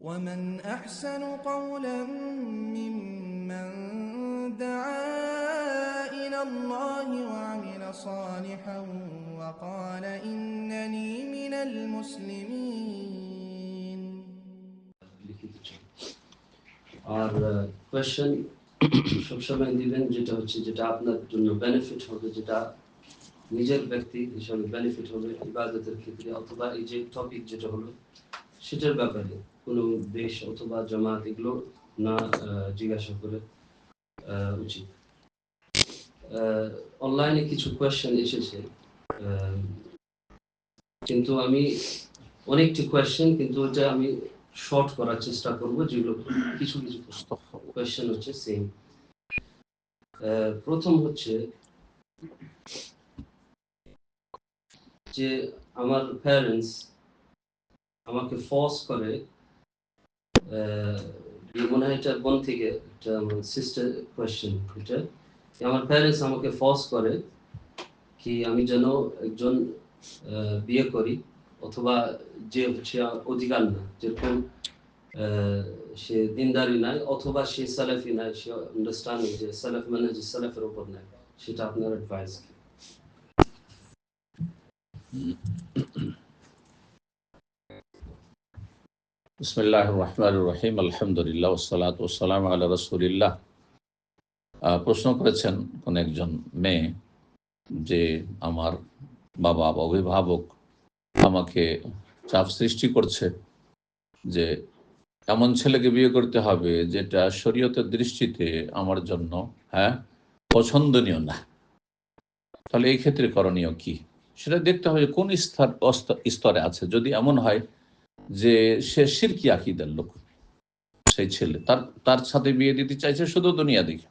ومن أحسن قولا ممن دعا إلى الله وعمل صالحا وقال إنني من المسلمين লিখিত চাই। আর কোয়েশ্চেন সবসময় দিবেন যেটা হচ্ছে যেটা আপনার জন্য বেনিফিট হবে যেটা নিজের ব্যক্তি হিসাবে বেনিফিট হবে ইবাদতের ক্ষেত্রে অথবা এই যে টপিক যেটা হলো সেটার ব্যাপারে কোনো দেশ অথবা জামাত এগুলো না জিজ্ঞাসা করে উচিত। অনলাইনে কিছু কোয়েশ্চেন এসেছে কিন্তু আমি অনেকটি কোয়েশ্চেন কিন্তু ওটা আমি শর্ট করার চেষ্টা করব, যেগুলো কিছু কিছু কোয়েশ্চেন হচ্ছে সেম প্রথম হচ্ছে যে আমার প্যারেন্টস আমাকে ফোর্স করে মনে হয় এটা বোন থেকে একটা আমার সিস্টার কোয়েশ্চেন এটা। আমার প্যারেন্টস আমাকে ফোর্স করে কি আমি যেন একজন বিয়ে করি, অথবা যে হচ্ছে অধিকার না, যেরকম সে দিনদারি নাই, অথবা সে সালাফি নাই, সে আন্ডারস্ট্যান্ডিং যে সালাফ মানে যে সালাফের উপর নাই, সেটা আপনার অ্যাডভাইস কি? বিসমিল্লাহ রহমান রহিম। আলহামদুলিল্লাহ ওসালাত ওসালাম আল্লাহ রসুলিল্লাহ। প্রশ্ন করেছেন কোন একজন মেয়ে যে আমার বাবা বা অভিভাবক আমাকে চাপ সৃষ্টি করছে যে এমন ছেলেকে বিয়ে করতে হবে যেটা শরীয়তের দৃষ্টিতে আমার জন্য হ্যাঁ পছন্দনীয় না। তাহলে এই ক্ষেত্রে করণীয় কি? সেটা দেখতে হবে কোন স্তর স্তরে আছে। যদি এমন হয় যে সে সিরকি আকিদের লোক, সেই ছেলে। তার তার সাথে বিয়ে দিতে চাইছে শুধু দুনিয়া দিকে।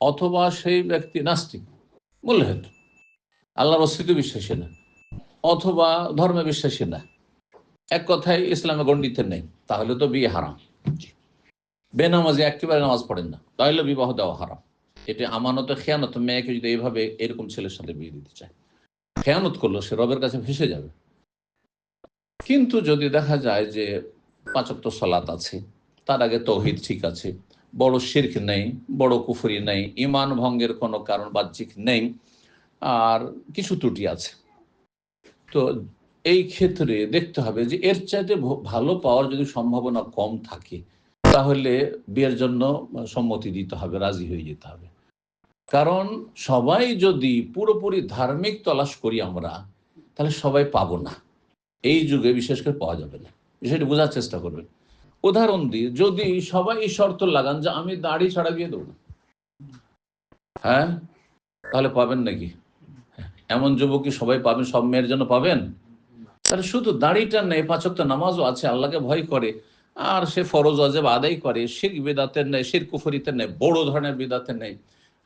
অথবা সেই ব্যক্তি নাস্তিক মূল্যহেত আল্লাহর অস্তিত্ব বিশ্বাসী না, অথবা ধর্মে বিশ্বাসী না। এক কথায় ইসলামে গণ্ডিতে নেই, তাহলে তো বিয়ে হারাম। বেনামাজি একেবারে নামাজ পড়েন না, তাহলে বিবাহ দেওয়া হারাম। এটি আমানত খেয়ানত, মেয়েকে যদি এইভাবে এরকম ছেলের সাথে বিয়ে দিতে চায়। খেয়ানত করল, সে রবের কাছে ভেসে যাবে। কিন্তু যদি দেখা যায় যে পাঁচক্ত সলাত আছে, তার আগে তৌহিদ ঠিক আছে, বড় শির্ক নেই, বড় কুফরি নেই ইমান ভঙ্গের কোনো কারণ বাহ্যিক নেই, আর কিছু ত্রুটি আছে। তো এই ক্ষেত্রে দেখতে হবে যে এর চাইতে ভালো পাওয়ার যদি সম্ভাবনা কম থাকে, তাহলে বিয়ের জন্য সম্মতি দিতে হবে, রাজি হয়ে যেতে হবে। কারণ সবাই যদি পুরোপুরি ধার্মিক তলাশ করি আমরা, তাহলে সবাই পাবো না। এই যুগে বিশেষ করে পাওয়া যাবে না। বিষয়টি বোঝার চেষ্টা করবেন। উদাহরণ দিই, যদি সবাই শর্ত লাগান যে আমি দাড়ি ছাড়া বিয়ে দেবো না। হ্যাঁ? তাহলে পাবেন নাকি? এমন যুবক কি সবাই পাবেন, সব মেয়ের জন্য পাবেন? তাহলে শুধু দাড়িটা নেই পাঁচক্ত নামাজও আছে, আল্লাহকে ভয় করে। আর সে ফরজ অজেব আদায় করে শিখ বেদাতের নেই, শির কুফরিতে নেই, বড় ধরনের বেদাতে নেই।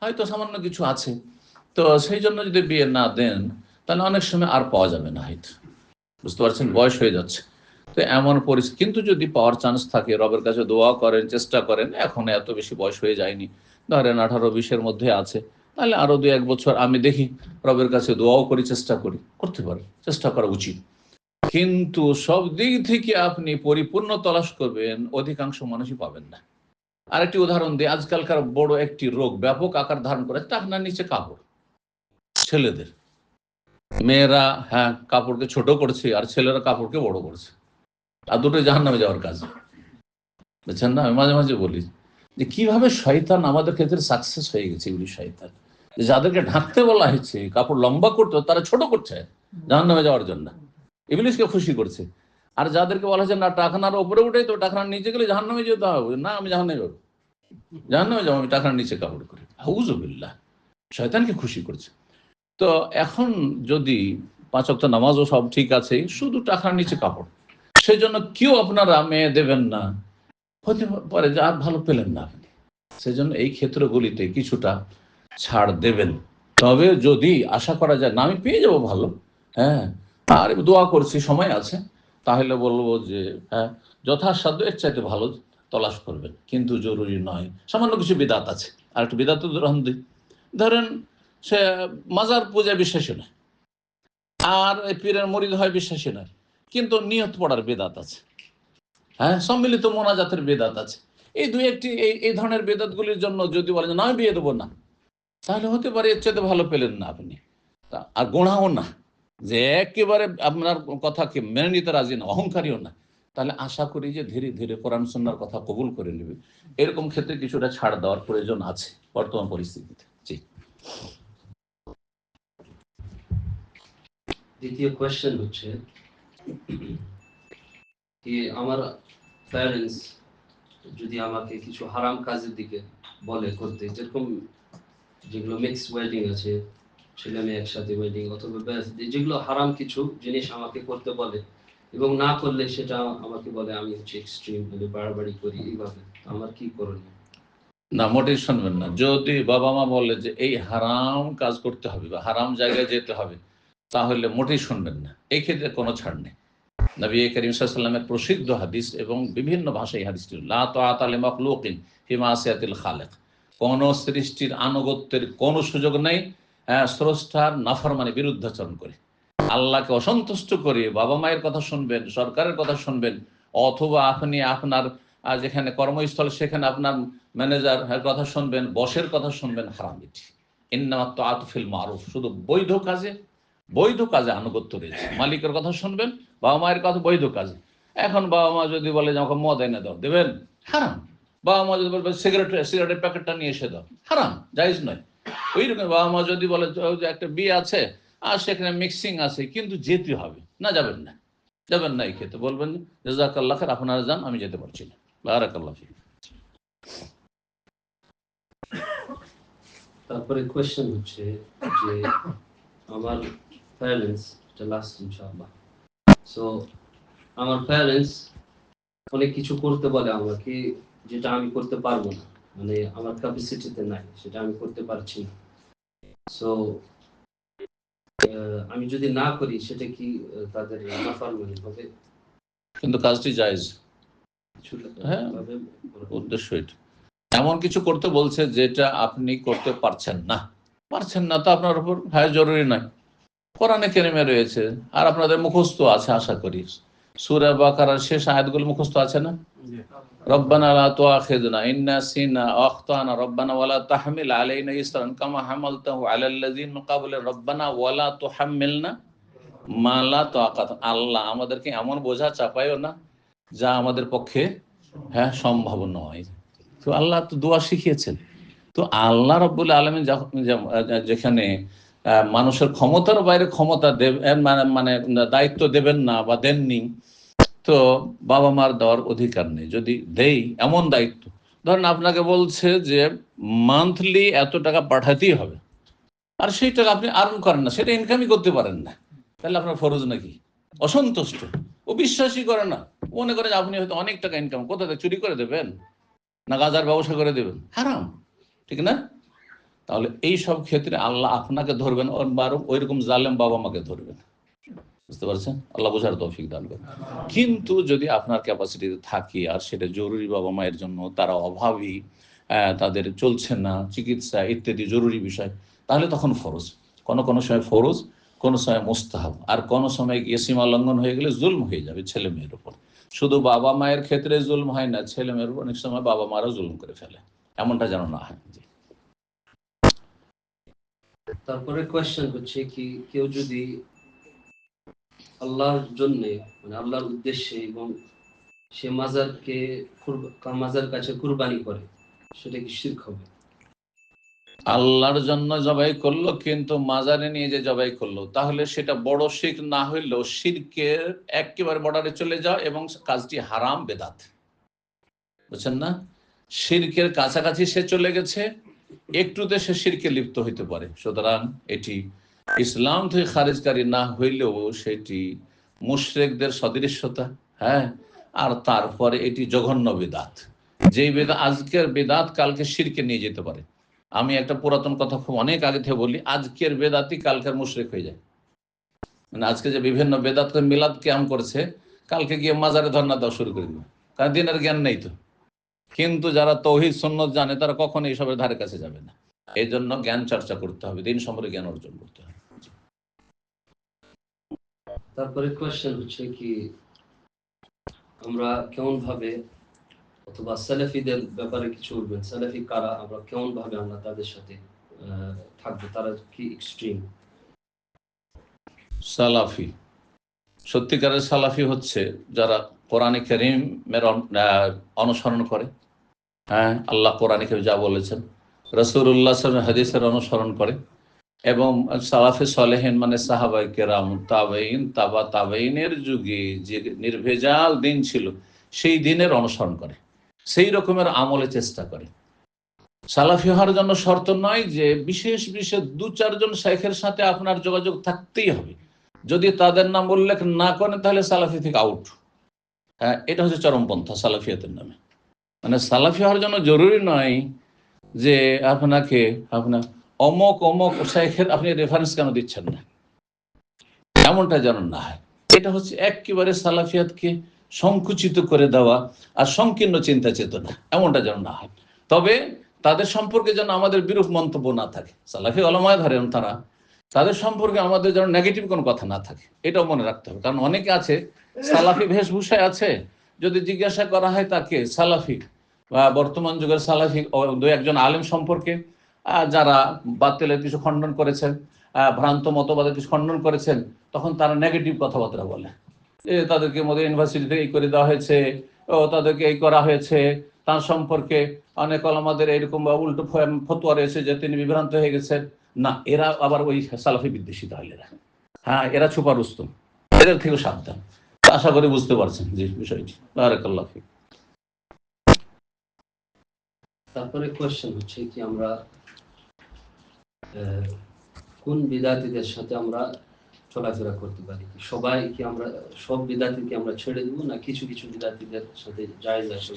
হয়তো সামান্য কিছু আছে। তো সেই জন্য যদি বিয়ে না দেন, তাহলে অনেক সময় আর পাওয়া যাবে না হয়তো। বুঝতে পারছেন? বয়স হয়ে যাচ্ছে। তো এমন পরিস্থিতি কিন্তু যদি পাওয়ার চান্স থাকে রবের কাছে দোয়া করেন চেষ্টা করেন এখন এত বেশি বয়স হয়ে যায়নি। ধরেন আঠারো বিশের মধ্যে আছে। তাহলে আরও দু এক বছর আমি দেখি রবের কাছে দোয়াও করি চেষ্টা করি। করতে পারি চেষ্টা করা উচিত। কিন্তু সব দিক থেকে আপনি পরিপূর্ণ তলাশ করবেন অধিকাংশ মানুষই পাবেন না। আরেকটি উদাহরণ দিই আজকালকার বড় একটি রোগ ব্যাপক আকার ধারণ করে টাকনার নিচে কাপড়। ছেলেদের। মেয়েরা হ্যাঁ কাপড়কে ছোট করছে আর ছেলেরা কাপড়কে বড় করছে। আর দুটোই জাহান নামে যাওয়ার কাজ। বুঝছেন না? আমি মাঝে মাঝে বলি যে, কীভাবে শয়তান আমাদের ক্ষেত্রে সাকসেস হয়ে গেছে এগুলি শয়তান? যাদেরকে ঢাকতে বলা হয়েছে, কাপড় লম্বা করতে তারা ছোট করছে জাহান নামে যাওয়ার জন্য। ইংলিশকে খুশি করছে। আর যাদেরকে বলা হয়েছে, না, টাকানার উপরে উঠে তো টাকানার নিচে গেলে জাহান নামে যেতে হবে। না, আমি জাহান নামে যাব। জাহান নামে যাব, আমি টাকার নিচে কাপড় করি। হাউজবিল্লাহ শয়তানকে খুশি করছে। তো এখন যদি পাঁচ অক্ট নামাজও সব ঠিক আছে, শুধু টাকার নিচে কাপড়। সেই জন্য কেউ আপনারা মেয়ে দেবেন না। হতে পারে যে আর ভালো পেলেন না আপনি। সেই জন্য এই ক্ষেত্রগুলিতে কিছুটা ছাড় দেবেন। তবে যদি আশা করা যায়, না, আমি পেয়ে যাব ভালো হ্যাঁ আর দোয়া করছি, সময় আছে, তাহলে বলব যে হ্যাঁ যথাসাধ্য এর চাইতে ভালো তলাশ করবেন। কিন্তু জরুরি নয়। সামান্য কিছু বিদাত আছে। আর একটু বিদাত ধরেন সে মাজার পূজা বিশ্বাসী নয়। আর পীরের মরিদ হয় বিশ্বাসী নয়। কিন্তু নিয়ত পড়ার বেদাত আছে। হ্যাঁ সম্মিলিত মোনাজাতের বেদাত আছে। এই দুই একটি, এই এই ধরনের বেদাতগুলির জন্য যদি বলেন না, আমি বিয়ে দেবো না। তাহলে হতে পারে এর চেয়ে ভালো পেলেন না আপনি। আর গোড়াও না। যে একেবারে আপনার কথা কথাকে মেনে নিতে রাজি না, অহংকারীও না। তাহলে আশা করি যে ধীরে ধীরে কোরআন সন্ন্যার কথা কবুল করে নেবে। এরকম ক্ষেত্রে কিছুটা ছাড় দেওয়ার প্রয়োজন আছে বর্তমান পরিস্থিতিতে। জি। দ্বিতীয় কোয়েশ্চেন হচ্ছে কি আমার প্যারেন্টস যদি আমাকে কিছু হারাম কাজের দিকে বলে করতে, যেরকম যেগুলো মিক্স ওয়েডিং আছে, ছেলে মেয়ে একসাথে ওয়েডিং অথবা ব্যাস যেগুলো হারাম কিছু জিনিস আমাকে করতে বলে এবং না করলে সেটা আমাকে বলে আমি হচ্ছে এক্সট্রিম মানে বাড়াবাড়ি করি এইভাবে আমার কি করণীয়? না, মোটেই শুনবেন না। যদি বাবা মা বলে যে এই হারাম কাজ করতে হবে বা হারাম জায়গায় যেতে হবে তাহলে মোটেই শুনবেন না। এই ক্ষেত্রে কোনো ছাড় নেই। নবী করিম সাল্লামের প্রসিদ্ধ হাদিস এবং বিভিন্ন ভাষায় হাদিসটি লা তো আতালে মখলুকিন হিমা আসিয়াতিল খালেক। কোন সৃষ্টির আনুগত্যের কোনো সুযোগ নেই আহ, স্রষ্টার নাফরমানি বিরুদ্ধাচরণ করে। আল্লাহকে অসন্তুষ্ট করে বাবা মায়ের কথা শুনবেন সরকারের কথা শুনবেন অথবা আপনি আপনার যেখানে কর্মস্থল সেখানে আপনার ম্যানেজার কথা শুনবেন বসের কথা শুনবেন হারাম এটি। ইন্নামাত্ম আতফিল মারুফ। শুধু বৈধ কাজে বৈধ কাজে আনুগত্য রয়েছে। মালিকের কথা শুনবেন বাবা মায়ের কথা বৈধ কাজে। এখন বাবা মা যদি বলে যে আমাকে মদ এনে দাও দেবেন? হারাম। বাবা মা যদি বলবে সিগারেট সিগারেটের প্যাকেটটা নিয়ে এসে দাও হারাম জাইজ নয়। ওই রকম বাবা মা যদি বলে যে একটা বিয়ে আছে আর সেখানে মিক্সিং আছে কিন্তু যেতে হবে। না যাবেন না। যাবেন না এই ক্ষেত্রে। বলবেন জাজাকাল্লাহ খার আপনারা যান আমি যেতে পারছি না। বারাকাল্লাহ তারপরে কোয়েশ্চেন হচ্ছে যে আমার প্যারেন্টস এটা লাস্ট ইনশাআল্লাহ। সো আমার প্যারেন্টস অনেক কিছু করতে বলে আমাকে যেটা আমি করতে পারব না। মানে আমার ক্যাপাসিটিতে নাই সেটা আমি করতে পারছি না। সো আমি যদি না করি সেটা কি তাদের নাফরমানি হবে? কিন্তু কাজটি জায়েজ। হ্যাঁ। উদ্দেশ্য এটা। এমন কিছু করতে বলছে যেটা আপনি করতে পারছেন না। পারছেন না তো আপনার উপর হ্যাঁ জরুরি নয়। কোরআনে কেনেমে রয়েছে। আর আপনাদের মুখস্থ আছে আশা করি। সুরা বাকারার শেষ আয়াতগুলো মুখস্থ আছে না? রব্বানা লা তুআখিযনা ইন নাসিনা আও আখতানা রব্বানা ওয়ালা তাহমিল আলাইনা ইসরান কামা হামালতাহু আলাল লাযিনা ক্বাবলি রব্বানা ওয়ালা তুহাম্মিলনা মা লা তাকাত আল্লাহ আমাদেরকে এমন বোঝা চাপায়ও না যা আমাদের পক্ষে হ্যাঁ সম্ভব নয়। তো আল্লাহ তো দোয়া শিখিয়েছেন। তো আল্লাহ রব্বুল আলমী যেখানে মানুষের ক্ষমতার বাইরে ক্ষমতা দেব এর মানে মানে দায়িত্ব দেবেন না বা দেননি, তো বাবা মার দেওয়ার অধিকার নেই। যদি দেই, এমন দায়িত্ব। ধরেন আপনাকে বলছে যে মান্থলি এত টাকা পাঠাতেই হবে। আর সেই টাকা আপনি আর্ন করেন না, সেটা ইনকামই করতে পারেন না। তাহলে আপনার ফরজ নাকি? অসন্তুষ্ট। ও বিশ্বাসই করে না। মনে করে যে, আপনি হয়তো অনেক টাকা ইনকাম কোথা থেকে চুরি করে দেবেন? না গাজার ব্যবসা করে দেবেন? হারাম। ঠিক না? তাহলে এই সব ক্ষেত্রে আল্লাহ আপনাকে ধরবেন ওই রকম জালেম বাবা মাকে ধরবেন। বুঝতে পারছেন? আল্লাহ বোঝার তৌফিক দান কিন্তু যদি আপনার ক্যাপাসিটিতে থাকে আর সেটা জরুরি বাবা মায়ের জন্য, তারা অভাবী তাদের চলছে না, চিকিৎসা ইত্যাদি জরুরি বিষয়, তাহলে তখন ফরজ। কোনো কোনো সময় ফরজ, কোনো সময় মোস্তাহাব। আর কোনো সময় গিয়ে সীমা লঙ্ঘন হয়ে গেলে জুলম হয়ে যাবে ছেলে মেয়ের উপর। শুধু বাবা মায়ের ক্ষেত্রে জুলম হয় না, ছেলে মেয়ের উপর অনেক সময় বাবা মারাও জুলুম করে ফেলে। এমনটা যেন না হয়। তারপরে কোয়েশ্চেন হচ্ছে কি, কেউ যদি আল্লাহর জন্য মানে আল্লাহর উদ্দেশ্যে এবং সে মাজারকে মাজার কাছে কুরবানি করে, সেটা কি শিরক হবে? আল্লাহর জন্য জবাই করল, কিন্তু মাজারে নিয়ে যে জবাই করল, তাহলে সেটা বড় শিখ না হইলেও শিরকের একেবারে বর্ডারে চলে যাও এবং কাজটি হারাম বেদাত। বুঝছেন না? শিরকের কাছাকাছি সে চলে গেছে একটুতে সে শিরকে লিপ্ত হইতে পারে। সুতরাং এটি ইসলাম থেকে খারিজকারী না হইলেও সেটি মুশরেকদের সদৃশ্যতা হ্যাঁ? আর তারপরে এটি জঘন্য বেদাত। যেই বেদা, আজকের বেদাত কালকে শিরকে নিয়ে যেতে পারে। আমি একটা পুরাতন কথা খুব অনেক আগে থেকে বলি, আজকের বেদাতি কালকের মুশরিক হয়ে যায়। মানে আজকে যে বিভিন্ন বেদাত মিলাদ ক্যাম করছে, কালকে গিয়ে মাজারে ধর্ণা দেওয়া শুরু করে দিবে কারণ দিনের জ্ঞান নেই তো। কিন্তু যারা তৌহিদ সুন্নত জানে তারা কখনো এইসবের ধারে কাছে যাবে না। এই জন্য জ্ঞান চর্চা করতে হবে দিন সম্পর্কে জ্ঞান অর্জন করতে হবে। তারপরে কোয়েশ্চেন হচ্ছে কি আমরা কেমন ভাবে অথবা সালাফিদের ব্যাপারে কিছু বলবেন? সালাফি কারা? আমরা কেমন ভাবে আমরা তাদের সাথে থাকব? তারা কি এক্সট্রিম সালাফি। সত্যিকারের সালাফি হচ্ছে যারা কোরআনে করিমের অনুসরণ করে। হ্যাঁ আল্লাহ কোরআনে করিম যা বলেছেন রসুল্লাহ হাদিসের অনুসরণ করে এবং সালাফে সলেহেন মানে সাহাবাই কেরাম তাবেইন তাবা তাবেইনের যুগে যে নির্ভেজাল দিন ছিল, সেই দিনের অনুসরণ করে, সেই রকমের আমলে চেষ্টা করে। সালাফি হওয়ার জন্য শর্ত নয় যে বিশেষ বিশেষ দু চারজন শেখের সাথে আপনার যোগাযোগ থাকতেই হবে। যদি তাদের নাম উল্লেখ না করেন, তাহলে সালাফি থেকে আউট এটা হচ্ছে চরমপন্থা সালাফিয়াতের নামে। মানে সালাফি হওয়ার জন্য জরুরি নয় যে আপনাকে, আপনার অমক অমক শেখের আপনি রেফারেন্স কেন দিচ্ছেন না? এমনটা যেন না হয়। এটা হচ্ছে একেবারে সালাফিয়াতকে সংকুচিত করে দেওয়া আর সংকীর্ণ চিন্তা চেতনা, এমনটা যেন না হয়। তবে তাদের সম্পর্কে যেন আমাদের বিরূপ মন্তব্য না থাকে। সালাফি অলমায় ধরেন তারা তাদের সম্পর্কে আমাদের যেন নেগেটিভ কোনো কথা না থাকে, এটাও মনে রাখতে হবে। কারণ অনেকে আছে, সালাফি বেশভূষায় আছে, যদি জিজ্ঞাসা করা হয় তাকে সালাফি, বা বর্তমান যুগের সালাফি দু একজন আলেম সম্পর্কে যারা বাতিলের কিছু খণ্ডন করেছেন ভ্রান্ত মতবাদের কিছু খণ্ডন করেছেন, তখন তারা নেগেটিভ কথাবার্তা বলে। তাদেরকে মোদের ইউনিভার্সিটি থেকে এই করে দেওয়া হয়েছে, ও, তাদেরকে এই করা হয়েছে। তার সম্পর্কে অনেক আমাদের এরকম বা উল্টো ফতোয়া রয়েছে যে তিনি বিভ্রান্ত হয়ে গেছেন। না এরা আবার ওই সালাফি বিদ্বেষী তাহলে হ্যাঁ এরা ছুপা রুস্তম এদের থেকে সাবধান। আশা করি বুঝতে পারছেন জি বিষয়টি। বারাকাল্লাহ ফিক। তারপরে কোয়েশ্চেন হচ্ছে কি আমরা কোন বিদ্যার্থীদের সাথে আমরা চলাফেরা করতে পারি? সবাই কি আমরা সব বিদ্যার্থীকে আমরা ছেড়ে দেবো না কিছু কিছু বিদ্যার্থীদের সাথে জায়েজ আছে?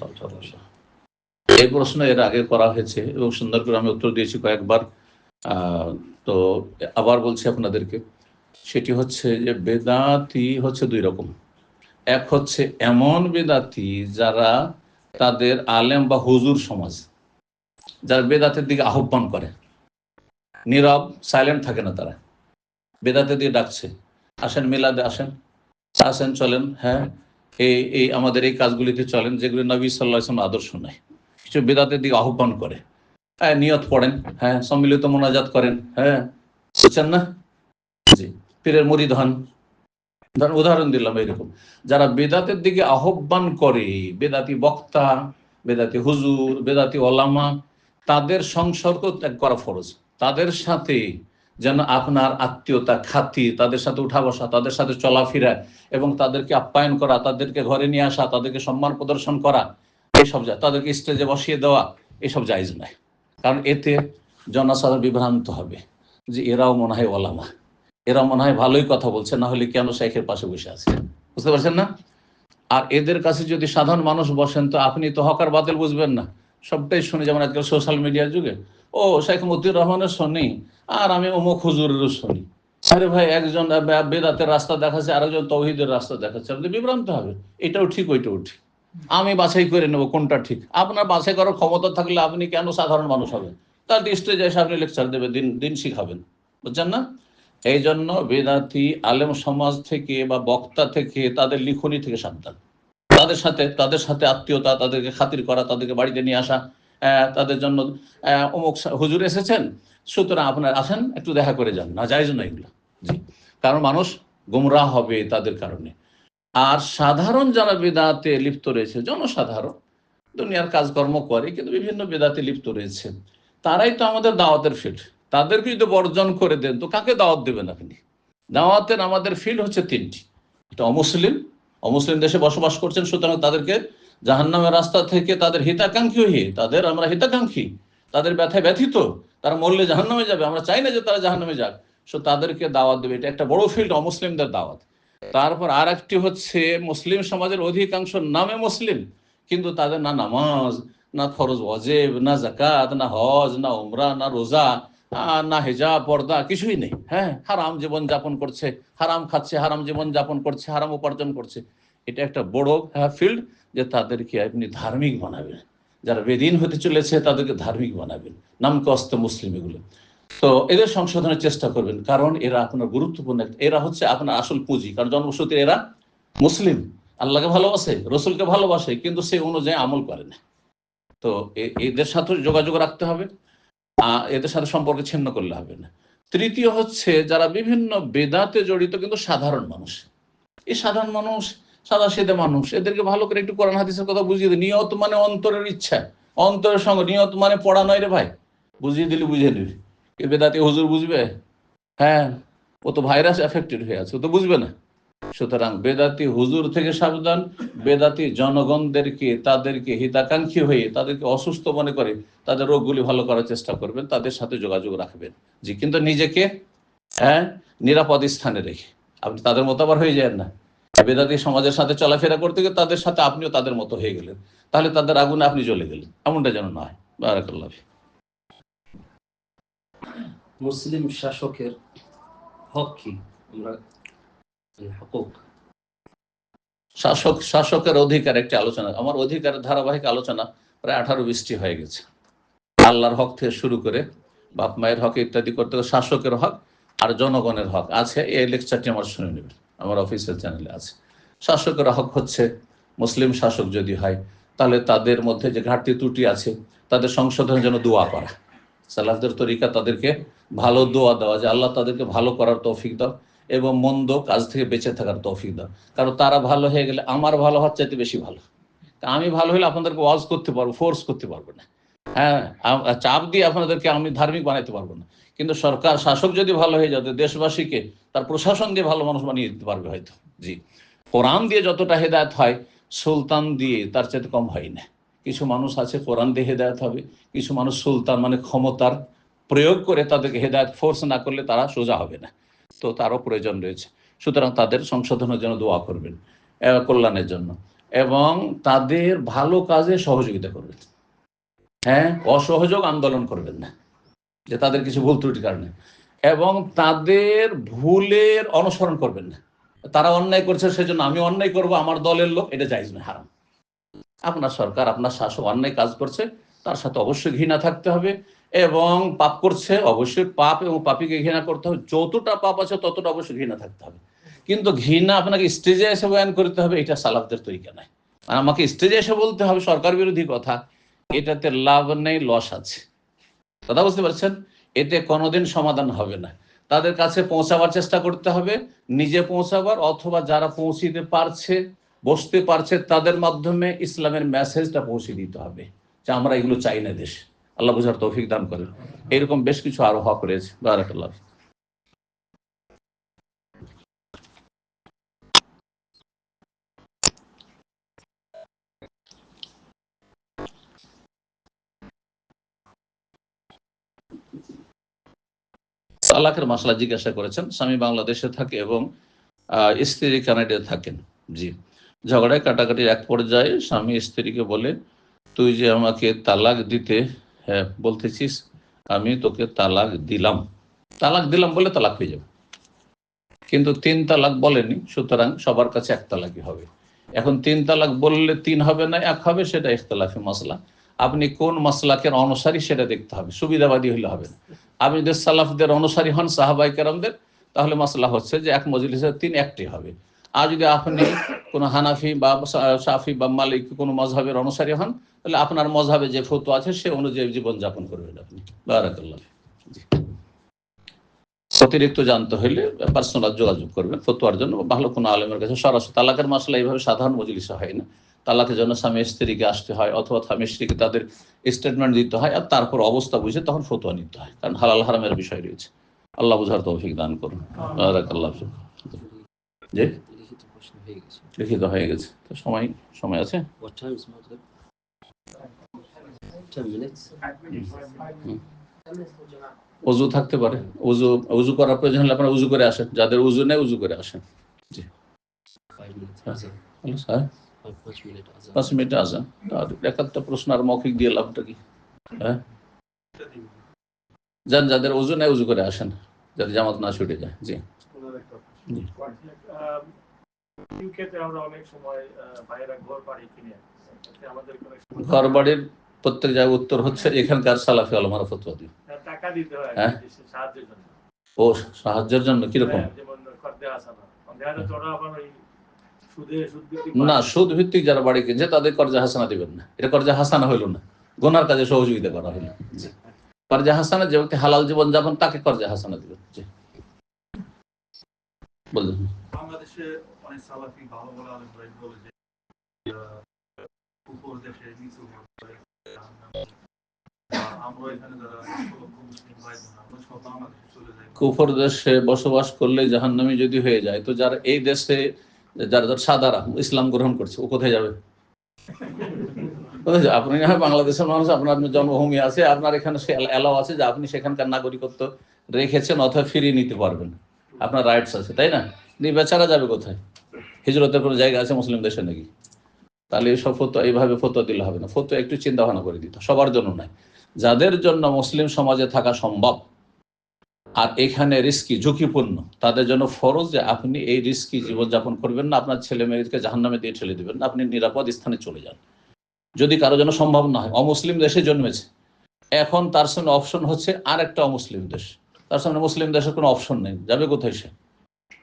এই প্রশ্ন এর আগে করা হয়েছে এবং সুন্দর করে আমি উত্তর দিয়েছি কয়েকবার। তো আবার বলছি আপনাদেরকে, সেটি হচ্ছে যে বেদাতি হচ্ছে দুই রকম। এক হচ্ছে এমন বেদাতি যারা তাদের আলেম বা হুজুর সমাজ, যারা বেদাতের দিকে আহ্বান করে। নীরব সাইলেন্ট থাকে না তারা। বেদাতের দিকে ডাকছে, আসেন, মিলাদে আসেন আসেন, চলেন হ্যাঁ এই এই আমাদের এই কাজগুলিতে চলেন, যেগুলি নবী সাল্লাহ আদর্শ নয়। কিছু বেদাতের দিকে আহ্বান করে। হ্যাঁ নিয়ত পড়েন হ্যাঁ সম্মিলিত মোনাজাত করেন। হ্যাঁ বুঝছেন না? জি, পীরের মরিদ হন। উদাহরণ দিলাম এরকম যারা বেদাতের দিকে আহ্বান করে, বেদাতি বক্তা, বেদাতি হুজুর, বেদাতি ওলামা, তাদের সংসর্গ ত্যাগ করা ফরজ। তাদের সাথে যেন আপনার আত্মীয়তা, খাতি, তাদের সাথে উঠা বসা, তাদের সাথে চলাফেরা এবং তাদেরকে আপ্যায়ন করা, তাদেরকে ঘরে নিয়ে আসা, তাদেরকে সম্মান প্রদর্শন করা এইসব যায় তাদেরকে স্টেজে বসিয়ে দেওয়া, এসব জায়জ নয়। কারণ এতে জনসাধারণ বিভ্রান্ত হবে যে এরাও মনে হয় ওলামা। এরা মনে হয় ভালোই কথা বলছে, না হলে কেন শেখের পাশে বসে আছে? বুঝতে পারছেন না? আর এদের কাছে যদি সাধারণ মানুষ বসেন, তো আপনি তো হকার বাতিল বুঝবেন না। সবটাই শুনি যেমন আজকাল সোশ্যাল মিডিয়ার যুগে। ও, শেখ মতিউর রহমানের শুনি, আর আমি অমুক হুজুরেরও শুনি। আরে ভাই, একজন বেদাতের রাস্তা দেখাচ্ছে, আরেকজন তৌহিদের রাস্তা দেখাচ্ছে। আপনি বিভ্রান্ত হবে এটাও ঠিক, ওইটাও ঠিক। আমি বাছাই করে নেব, কোনটা ঠিক? আপনার বাছাই করার ক্ষমতা থাকলে আপনি কেন সাধারণ মানুষ হবেন? তার স্টেজে এসে আপনি লেকচার দেবে, দিন দিন শিখাবেন। বুঝছেন না? এই জন্য বেদাতি, আলেম সমাজ থেকে বা বক্তা থেকে তাদের লিখনি থেকে সাবধান। তাদের সাথে তাদের সাথে আত্মীয়তা, তাদেরকে খাতির করা, তাদেরকে বাড়িতে নিয়ে আসা তাদের জন্য অমুক হুজুর এসেছেন, সুতরাং আপনার আসেন, একটু দেখা করে যান। না যাইজ না এগুলো। জি। কারণ মানুষ গুমরাহ হবে তাদের কারণে। আর সাধারণ যারা বেদাতে লিপ্ত রয়েছে, জনসাধারণ, দুনিয়ার কাজকর্ম করে, কিন্তু বিভিন্ন বেদাতে লিপ্ত রয়েছে, তারাই তো আমাদের দাওয়াতের ফিল্ড তাদেরকে যদি বর্জন করে দেন, তো কাকে দাওয়াত দেবেন আপনি? দাওয়াতের আমাদের ফিল্ড হচ্ছে তিনটি। এটা অমুসলিম অমুসলিম দেশে বসবাস করছেন, সুতরাং তাদেরকে জাহান্নামের রাস্তা থেকে তাদের হিতাকাঙ্ক্ষী তাদের আমরা হিতাকাঙ্ক্ষী, তাদের ব্যথায় ব্যথিত, তারা মরলে জাহান্নামে যাবে, আমরা চাই না যে তারা জাহান্নামে যাক। সো তাদেরকে দাওয়াত দেবে, এটা একটা বড় ফিল্ড অমুসলিমদের দাওয়াত। তারপর আর একটি হচ্ছে, মুসলিম সমাজের অধিকাংশ নামে মুসলিম, কিন্তু তাদের না নামাজ, না ফরজ ওয়াজেব, না জাকাত না হজ, না উমরা, না রোজা না হেজাব, পর্দা, কিছুই নেই। হ্যাঁ হারাম জীবন যাপন করছে, হারাম খাচ্ছে, হারাম জীবন যাপন করছে, হারাম উপার্জন করছে। এটা একটা বড় ফিল্ড যে তাদেরকে আপনি ধার্মিক বানাবেন। যারা বেদিন হতে চলেছে, তাদেরকে ধার্মিক বানাবেন। নাম কস্ত মুসলিম এগুলো। তো এদের সংশোধনের চেষ্টা করবেন, কারণ এরা আপনার গুরুত্বপূর্ণ এরা হচ্ছে আপনার আসল পুঁজি, কারণ জন্মসূত্রে এরা মুসলিম। আল্লাহকে ভালোবাসে, রসুলকে ভালোবাসে, কিন্তু সে অনুযায়ী আমল করে না। তো এদের সাথে যোগাযোগ রাখতে হবে এদের সাথে সম্পর্ক ছিন্ন করলে হবে না। তৃতীয় হচ্ছে, যারা বিভিন্ন বেদাতে জড়িত কিন্তু সাধারণ মানুষ। এই সাধারণ মানুষ সাদা সেদে মানুষ, এদেরকে ভালো করে একটু কোরআন হাদিসের কথা বুঝিয়ে দিই। নিয়ত মানে অন্তরের ইচ্ছা। অন্তরের সঙ্গে নিয়ত মানে পড়া নয় রে ভাই। বুঝিয়ে দিলি, বুঝিয়ে নিবি বেদাতি হুজুর বুঝবে? হ্যাঁ ও তো ভাইরাস এফেক্টেড হয়ে আছে, ও তো বুঝবে না। সুতরাং বেদাতি হুজুর থেকে সাবধান, বেদাতি জনগণদেরকে, তাদেরকে হিতাকাঙ্ক্ষী হয়ে, তাদেরকে অসুস্থ মনে করে, তাদের রোগগুলি ভালো করার চেষ্টা করবেন, তাদের সাথে যোগাযোগ রাখবেন। জি, কিন্তু নিজেকে হ্যাঁ নিরাপদ স্থানে রেখে। আপনি তাদের মতো আবার হয়ে যান না। বেদাতি সমাজের সাথে চলাফেরা করতে গিয়ে তাদের সাথে আপনিও তাদের মতো হয়ে গেলেন। তাহলে তাদের আগুনে আপনি জ্বলে গেলেন। এমনটা যেন নয়। বারাকাল্লাহ ফিক। মুসলিম শাসকের হক কি? শাসক, শাসকের অধিকার একটি আলোচনা। আমার অধিকারের ধারাবাহিক আলোচনা প্রায় আঠারো বিশটি হয়ে গেছে। আল্লাহর হক থেকে শুরু করে বাপ মায়ের হক ইত্যাদি করতে শাসকের হক আর জনগণের হক আছে। এই লেকচারটি আমার শুনে নেবেন। আমার অফিসিয়াল চ্যানেলে আছে। শাসকের হক হচ্ছে মুসলিম শাসক যদি হয়, তাহলে তাদের মধ্যে যে ঘাটতি ত্রুটি আছে, তাদের সংশোধনের জন্য দোয়া করা। সালাফদের তরিকা তাদেরকে ভালো দোয়া দেওয়া যে আল্লাহ তাদেরকে ভালো করার তৌফিক দাও এবং মন্দ কাজ থেকে বেঁচে থাকার তৌফিক দাও। কারণ তারা ভালো হয়ে গেলে আমার ভালো হওয়ার চাইতে বেশি ভালো। আমি ভালো হলে আপনাদেরকে ওয়াজ করতে পারব ফোর্স করতে পারব না। হ্যাঁ চাপ দিয়ে আপনাদেরকে আমি ধার্মিক বানাইতে পারব না। কিন্তু সরকার, শাসক যদি ভালো হয়ে যেত দেশবাসীকে তার প্রশাসন দিয়ে ভালো মানুষ বানিয়ে দিতে পারবে হয়তো। জি। কোরআন দিয়ে যতটা হেদায়ত হয়, সুলতান দিয়ে তার চাইতে কম হয় না। কিছু মানুষ আছে, কোরআন দিয়ে হেদায়ত হবে। কিছু মানুষ সুলতান মানে ক্ষমতার প্রয়োগ করে তাদেরকে হেদায়ত ফোর্স না করলে তারা সোজা হবে না। তো তারও প্রয়োজন রয়েছে। সুতরাং তাদের সংশোধনের জন্য দোয়া করবেন কল্যাণের জন্য। এবং তাদের ভালো কাজে সহযোগিতা করবেন। হ্যাঁ অসহযোগ আন্দোলন করবেন না, যে তাদের কিছু ভুল ত্রুটির কারণে। এবং তাদের ভুলের অনুসরণ করবেন না। তারা অন্যায় করছে, সেজন্য আমি অন্যায় করব, আমার দলের লোক, এটা চাইজ না হারাম। আপনার সরকার, আপনার শাসক অন্যায় কাজ করছে, তার সাথে অবশ্যই ঘৃণা থাকতে হবে এবং পাপ করছে, অবশ্যই পাপ এবং পাপিকে ঘৃণা করতে হবে। যতটা পাপ আছে ততটা অবশ্যই ঘৃণা থাকতে হবে। কিন্তু ঘৃণা আপনাকে স্টেজে এসে বয়ান করতে হবে, এটা সালাফদের তরিকা নাই আর আমাকে স্টেজে এসে বলতে হবে, সরকার বিরোধী কথা, এটাতে লাভ নেই, লস আছে। কথা বুঝতে পারছেন? এতে কোনোদিন সমাধান হবে না। তাদের কাছে পৌঁছাবার চেষ্টা করতে হবে, নিজে পৌঁছাবার, অথবা যারা পৌঁছিতে পারছে বসতে পারছে তাদের মাধ্যমে ইসলামের মেসেজটা পৌঁছে দিতে হবে যে আমরা এগুলো চাই না দেশ। আল্লাহ বুঝার তৌফিক দান করেন। এরকম বেশ কিছু আরও হক রয়েছে। বারাকাল্লাহ। তালাকের মশলা জিজ্ঞাসা করেছেন, স্বামী বাংলাদেশে থাকে এবং স্ত্রী কানাডায় থাকেন। জি। ঝগড়ায় কাটাকাটির এক পর্যায়ে স্বামী স্ত্রীকে বলে, তুই যে আমাকে তালাক দিতে হ্যাঁ বলতেছিস, আমি তোকে তালাক দিলাম। তালাক দিলাম বলে তালাক হয়ে যাবে। কিন্তু তিন তালাক বলেনি, সুতরাং সবার কাছে এক তালাকই হবে। এখন তিন তালাক বললে তিন হবে না, এক হবে সেটা ইখতলাফি মশলা আপনি কোন মাসলাকের অনুসারী সেটা দেখতে হবে, সুবিধাবাদী হলে হবে না। আপনি যদি সালাফদের অনুসারী হন সাহাবাই কেরামদের, তাহলে মাসলা হচ্ছে যে এক মজলিসের তিন একটি হবে। আর যদি আপনি কোনো হানাফি বা সাফি বা মালিক কোনো মজহাবের অনুসারী হন, তাহলে আপনার মজহাবে যে ফতো আছে সে অনুযায়ী জীবনযাপন করবেন আপনি। বারাকাল্লাহ। অতিরিক্ত জানতে হইলে পার্সোনাল যোগাযোগ করবেন ফতোয়ার জন্য। ভালো কোনো আলমের কাছে সরাসরি তালাকের মশলা এইভাবে সাধারণ মজলিসে হয় না। তালাকের জন্য স্বামী স্ত্রীকে আসতে হয় অথবা স্বামী স্ত্রীকে তাদের স্টেটমেন্ট দিতে হয় আর তারপর অবস্থা বুঝে তখন ফতোয়া নিতে হয়। কারণ হালাল হারামের বিষয় রয়েছে। আল্লাহ বুঝার তৌফিক দান করুন। বারাকাল্লাহ জি? লিখিত প্রশ্ন হয়ে গেছে। লিখিত হয়ে গেছে তো সময় সময় আছে? What time is Maghrib? 10 minutes. অজু থাকতে পারে। উজু উজু করার প্রয়োজন হলে আপনারা উজু করে আসেন। যাদের উজু নেই উজু করে আসেন। 5 minutes. হ্যাঁ। স্যার। 5 minute azan. পাঁচ মিনিটে আসেন আর একাত্তর প্রশ্ন আর মৌখিক দিয়ে লাভটা কি? হ্যাঁ? যান যাদের উজু নেই উজু করে আসেন। যাদের জামাত না ছুটে যায়। জি জি। ঘর বাড়ির প্রত্যেক উত্তর হচ্ছে, এখানকার সালাফি আলমারা টাকা দিতে হয়? হ্যাঁ। সাহায্যের জন্য ও, সাহায্যের জন্য কীরকম? না সুদ ভিত্তিক যারা বাড়ি কিনছে, তাদের কর্জা হাসানা দিবেন না। এটা কর্জা হাসানা হইল না। গোনার কাজে সহযোগিতা করা হইল। কর্জা হাসানা যে ব্যক্তি হালাল জীবন যাপন তাকে কর্জা হাসানা দিবেন। বলুন। বাংলাদেশে অনেক সালাফি ভালো ভালো আলেম বলে যে উপর দেশে নিচু কুফর দেশে বসবাস করলে জাহান্নামি যদি হয়ে যায় তো যার এই দেশে যারা যারা সাদারা ইসলাম গ্রহণ করছে ও কোথায় যাবে? আপনি না বাংলাদেশের মানুষ আপনার জন্মভূমি আছে আপনার এখানে এলাও আছে যে আপনি সেখানকার নাগরিকত্ব রেখেছেন অথবা ফিরিয়ে নিতে পারবেন। আপনার রাইটস আছে, তাই না? বেচারা যাবে কোথায়? হিজরতের কোনো জায়গা আছে মুসলিম দেশে নাকি? তাহলে এইসব ফতো এইভাবে ফতো দিলে হবে না। ফতো একটু চিন্তা ভাবনা করে দিত সবার জন্য নয়। যাদের জন্য মুসলিম সমাজে থাকা সম্ভব, আর এখানে রিস্কি ঝুঁকিপূর্ণ, তাদের জন্য ফরজ যে আপনি এই রিস্কি জীবনযাপন করবেন না, আপনার ছেলে মেয়েদেরকে জাহান্নামে দিয়ে ঠেলে দেবেন না, আপনি নিরাপদ স্থানে চলে যান। যদি কারও জন্য সম্ভব না হয়, অমুসলিম দেশে জন্মেছে, এখন তার সামনে অপশন হচ্ছে আর একটা অমুসলিম দেশ। তার সামনে মুসলিম দেশের কোনো অপশন নেই। যাবে কোথায় সে?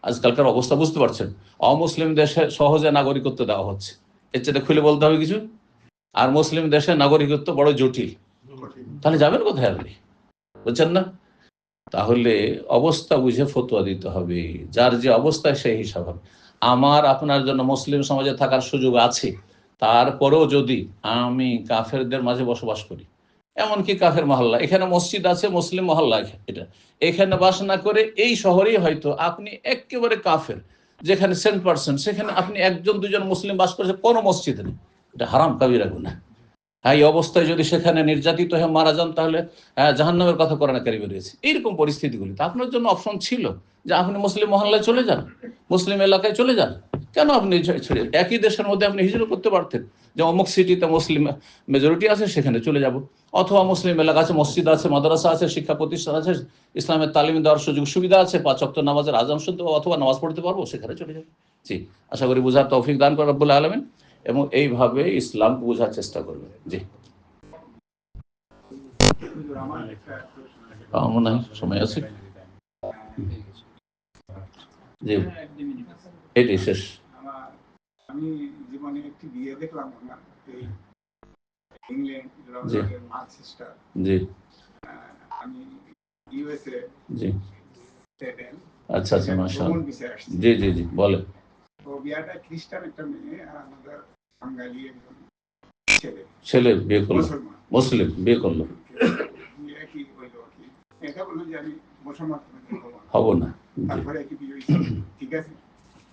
আজকালকার অবস্থা বুঝতে পারছেন? অমুসলিম দেশে সহজে নাগরিকত্ব দেওয়া হচ্ছে। এর চেয়ে খুলে বলতে হবে কিছু? আর মুসলিম দেশে নাগরিকত্ব বড় জটিল। তাহলে যাবেন কোথায় আপনি? বুঝছেন না? তাহলে অবস্থা বুঝে ফতোয়া দিতে হবে। যার যে অবস্থায় সেই হিসাব হবে। আমার আপনার জন্য মুসলিম সমাজে থাকার সুযোগ আছে। তারপরেও যদি আমি কাফেরদের মাঝে বসবাস করি এমনকি কাফের মহল্লা। এখানে মসজিদ আছে মুসলিম মহল্লা এটা। এখানে বাস না করে এই শহরেই হয়তো আপনি একেবারে কাফের যেখানে সেন্ট পার্সেন্ট সেখানে আপনি একজন দুজন মুসলিম বাস করেছে কোনো মসজিদ নেই। এটা হারাম কাবিরা গুনা হ্যাঁ এই অবস্থায় যদি সেখানে নির্যাতিত হয়ে মারা যান তাহলে আহ, জাহান্নামের কথা কোরআনে কারিমে রয়েছে। এইরকম পরিস্থিতিগুলিতে আপনার জন্য অপশন ছিল যে আপনি মুসলিম মহল্লায় চলে যান মুসলিম এলাকায় চলে যান। কেন আপনি ছেড়ে একই দেশের মধ্যে আপনি হিজরত করতে পারতেন? যে অমুক সিটিতে মুসলিম মেজরিটি আছে, সেখানে চলে যাব। অথবা মুসলিম এলাকা আছে, মসজিদ আছে, মাদ্রাসা আছে, শিক্ষা প্রতিষ্ঠান আছে, ইসলামের তালিম দেওয়ার সুযোগ সুবিধা আছে, পাঁচ অক্ট নামাজের আজান শুনতে অথবা নামাজ পড়তে পারব, সেখানে চলে যাব। জি, আশা করি বুঝার তৌফিক দান করে রব্বুল আলমিন, এবং এইভাবে ইসলামকে বোঝার চেষ্টা করবে জি। মনে হয় সময় আছে। জি। শেষ। আমি জীবনে একটি বিয়ে দেখলাম আমার এই England ji. Mark sister ji. আমি ইউএসএ জি। আচ্ছা আচ্ছা মাশা ভ্রমণ বিষয়ে আসছি। জি জি জি বলে তো বিয়াটা খ্রিস্টান একটা মেয়ে আর আমাদের বাঙালি একজন ছেলে। ছেলে বিয়ে করল। মুসলিম বিয়ে করল। বিয়ে কি হইল কি? এটা বলল যে আমি মুসলমান হব না। তারপরে কি বিয়ে ঠিক আছে?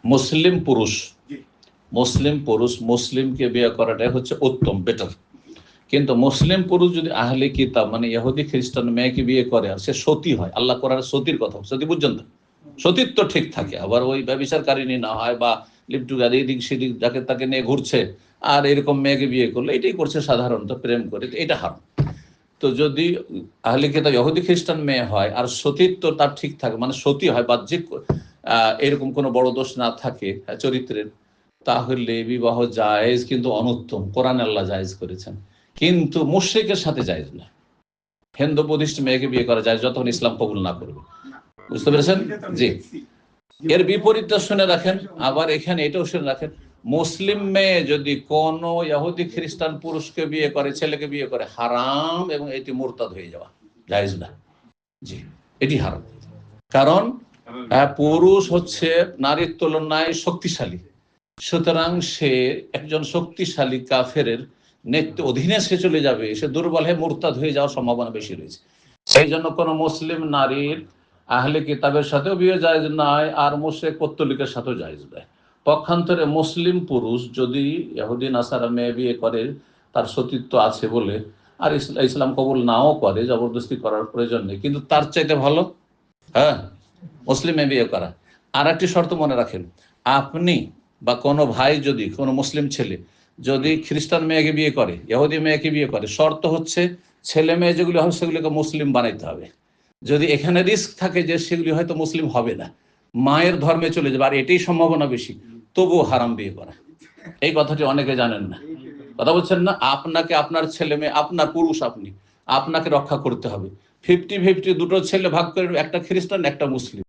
মুসলিম পুরুষ। জি। মুসলিম পুরুষ মুসলিমকে বিয়ে করাটাই হচ্ছে উত্তম বেটার কিন্তু মুসলিম পুরুষ যদি আহলে কিতাব মানে ইহুদি, খ্রিস্টান মেয়েকে বিয়ে করে আর সে সতী হয়, আল্লাহ করার সতীর কথা সতী বুঝছেন তো? সতীত্ব ঠিক থাকে, আবার ওই ব্যবিচারকারিনী না হয় বা লিপটুগার এদিক সেদিক যাকে তাকে নিয়ে ঘুরছে, আর এরকম মেয়েকে বিয়ে করলে এটাই করছে সাধারণত প্রেম করে এটা হারাম। তো যদি আহলে কিতাব ইহুদি, খ্রিস্টান মেয়ে হয় আর সতীত্ব তার ঠিক থাকে মানে সতী হয়, বাহ্যিক এরকম কোনো বড় দোষ না থাকে চরিত্রের তাহলে বিবাহ জায়েজ কিন্তু অনুত্তম। কোরআন আল্লাহ জায়েজ করেছেন। কিন্তু মুশ্রিকের সাথে জায়েজ না। হিন্দু বুদ্ধিস্ট মেয়েকে বিয়ে করা যায় যতক্ষণ ইসলাম কবুল না করবে। বুঝতে পেরেছেন? জি। এর বিপরীতটা শুনে রাখেন। আবার এখানে এটাও শুনে রাখেন। মুসলিম মেয়ে যদি কোন ইহুদি খ্রিস্টান পুরুষকে বিয়ে করে, ছেলেকে বিয়ে করে, হারাম এবং এটি মোরতাদ হয়ে যাওয়া। জায়েজ না। জি, এটি হারাম। কারণ পুরুষ হচ্ছে নারীর তুলনায় শক্তিশালী। সুতরাং সে একজন শক্তিশালী কাফেরের নেতৃত্ব অধীনে সে চলে যাবে, সে দুর্বল হয়ে মোরতাদ হয়ে যাওয়ার সম্ভাবনা বেশি রয়েছে। সেই জন্য কোনো মুসলিম নারীর আহলে কিতাবের সাথেও বিয়ে জায়েজ নয় আর মুশরিক পত্তলিকের সাথেও জায়েজ নয় পক্ষান্তরে মুসলিম পুরুষ যদি ইহুদি, নাসারা মেয়ে বিয়ে করে, তার সতীত্ব আছে বলে, আর ইসলাম কবুল নাও করে, জবরদস্তি করার প্রয়োজন নেই, কিন্তু তার চাইতে ভালো? হ্যাঁ মুসলিম বিয়ে করা। আর একটি শর্ত মনে রাখেন, আপনি বা কোনো ভাই যদি, কোনো মুসলিম ছেলে যদি খ্রিস্টান মেয়েকে বিয়ে করে, ইহুদি মেয়েকে বিয়ে করে, শর্ত হচ্ছে ছেলে মেয়ে যেগুলি হবে সেগুলিকে মুসলিম বানাইতে হবে। যদি এখানে রিস্ক থাকে যে সেগুলি হয়তো মুসলিম হবে না, মায়ের ধর্মে চলে যাবে, আর এটাই সম্ভাবনা বেশি, তবুও হারাম বিয়ে করা। এই কথাটি অনেকে জানেন না। কথা বলছেন না, আপনাকে আপনার ছেলে মেয়ে, আপনার পুরুষ আপনি, আপনাকে রক্ষা করতে হবে। ফিফটি ফিফটি দুটো ছেলে ভাগ করে একটা খ্রিস্টান, একটা মুসলিম।